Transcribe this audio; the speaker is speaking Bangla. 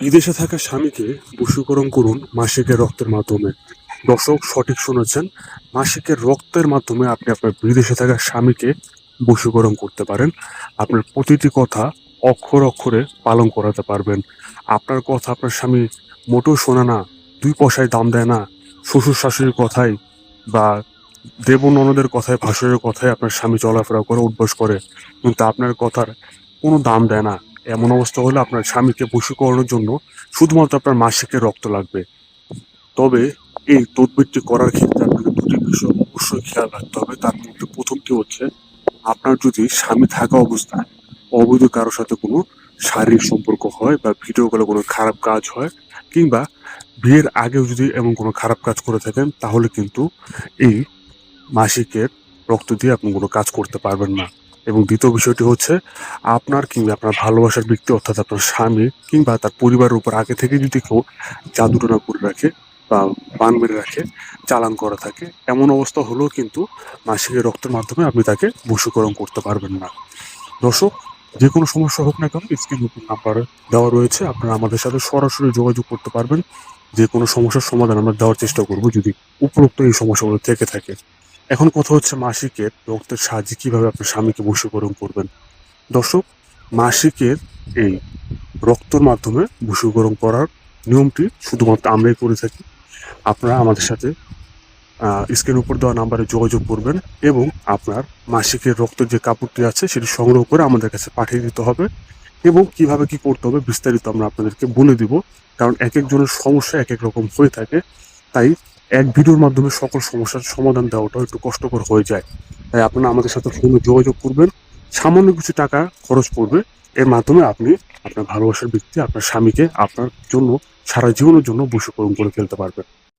বিদেশে থাকা স্বামীকে বশীকরণ করুন মাসিকের রক্তের মাধ্যমে। দর্শক, সঠিক শুনেছেন, মাসিকের রক্তের মাধ্যমে আপনি আপনার বিদেশে থাকা স্বামীকে বশীকরণ করতে পারেন। আপনার প্রতিটি কথা অক্ষর অক্ষরে পালন করাতে পারবেন। আপনার কথা আপনার স্বামী মোটেও শোনে না, দুই পয়সায় দাম দেয় না। শ্বশুর শাশুড়ির কথাই বা দেব ননদের কথায়, ভাসুরের কথায় আপনার স্বামী চলাফেরা করে উদ্বাস করে, কিন্তু আপনার কথার কোনো দাম দেয় না। এমন অবস্থা হলে আপনার স্বামীকে বশীকরণের জন্য শুধুমাত্র আপনার মাসিকের রক্ত লাগবে। তবে এই তদবিরটি করার ক্ষেত্রে আপনাকে দুটি বিষয় অবশ্যই খেয়াল রাখতে হবে। তার মধ্যে প্রথমটি হচ্ছে, আপনার যদি স্বামী থাকা অবস্থায় অবৈধ কারোর সাথে কোনো শারীরিক সম্পর্ক হয় বা ভিডিও কলে কোনো খারাপ কাজ হয় কিংবা বিয়ের আগেও যদি এমন কোনো খারাপ কাজ করে থাকেন, তাহলে কিন্তু এই মাসিকের রক্ত দিয়ে আপনি কোনো কাজ করতে পারবেন না। এবং দ্বিতীয় বিষয়টি হচ্ছে আপনার কিংবা আপনার ভালোবাসার ব্যক্তি অর্থাৎ আপনার স্বামী কিংবা তার পরিবারের উপর আগে থেকে যদি কেউ জাদুটনা করে রাখে বা বান মেরে রাখে, চালান করা থাকে, এমন অবস্থা হলেও কিন্তু মাসিকের রক্তের মাধ্যমে আপনি তাকে বশীকরণ করতে পারবেন না। দর্শক, যে কোনো সমস্যা হোক না কেন, স্ক্রিন উপর নাম্বার দেওয়া রয়েছে। আপনারা আমাদের সাথে সরাসরি যোগাযোগ করতে পারবেন। যে কোনো সমস্যার সমাধান আমরা দেওয়ার চেষ্টা করব যদি উপরোক্ত এই সমস্যাগুলো থেকে থাকে। এখন কথা হচ্ছে মাসিকের রক্তের সাহায্যে কীভাবে আপনার স্বামীকে বশীকরণ করবেন। দর্শক মাসিকের এই রক্তর মাধ্যমে বশীকরণ করার নিয়মটি শুধুমাত্র আমরাই করে থাকি। আপনারা আমাদের সাথে স্ক্রিন উপর দেওয়া নাম্বারে যোগাযোগ করবেন এবং আপনার মাসিকের রক্তের যে কাপড়টি আছে সেটি সংগ্রহ করে আমাদের কাছে পাঠিয়ে দিতে হবে এবং কীভাবে কি করতে হবে বিস্তারিত আমরা আপনাদেরকে বলে দিব। কারণ এক একজনের সমস্যা এক এক রকম হয়ে থাকে, তাই এক ভিডিওর মাধ্যমে সকল সমস্যার সমাধান দেওয়াটাও একটু কষ্টকর হয়ে যায়। তাই আপনারা আমাদের সাথে ফোনে যোগাযোগ করবেন। সামান্য কিছু টাকা খরচ পড়বে। এর মাধ্যমে আপনি আপনার ভালোবাসার ব্যক্তি, আপনার স্বামীকে আপনার জন্য, সারা জীবনের জন্য বশীকরণ করে ফেলতে পারবেন।